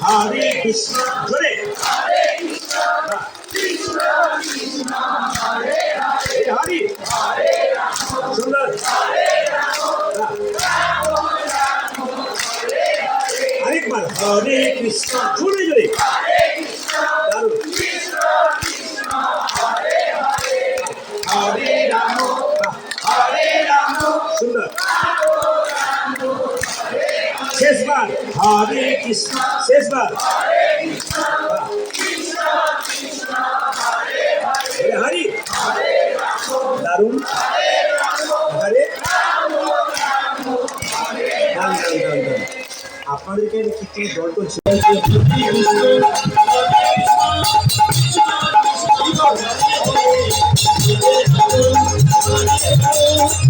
হরে কৃষ্ণ জোরে এটা হরি সুন্দর আরেকবার হরে কৃষ্ণ জোরে জোরে দারুণ হরে রাম হরে রাম সুন্দর শেষবার। হরে কৃষ্ণ। শেষবার। হরে। দারুণ। হরে। আপনাদেরকে কীর্তনে জল করছে? কৃষ্ণ।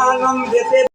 আনন্দেতে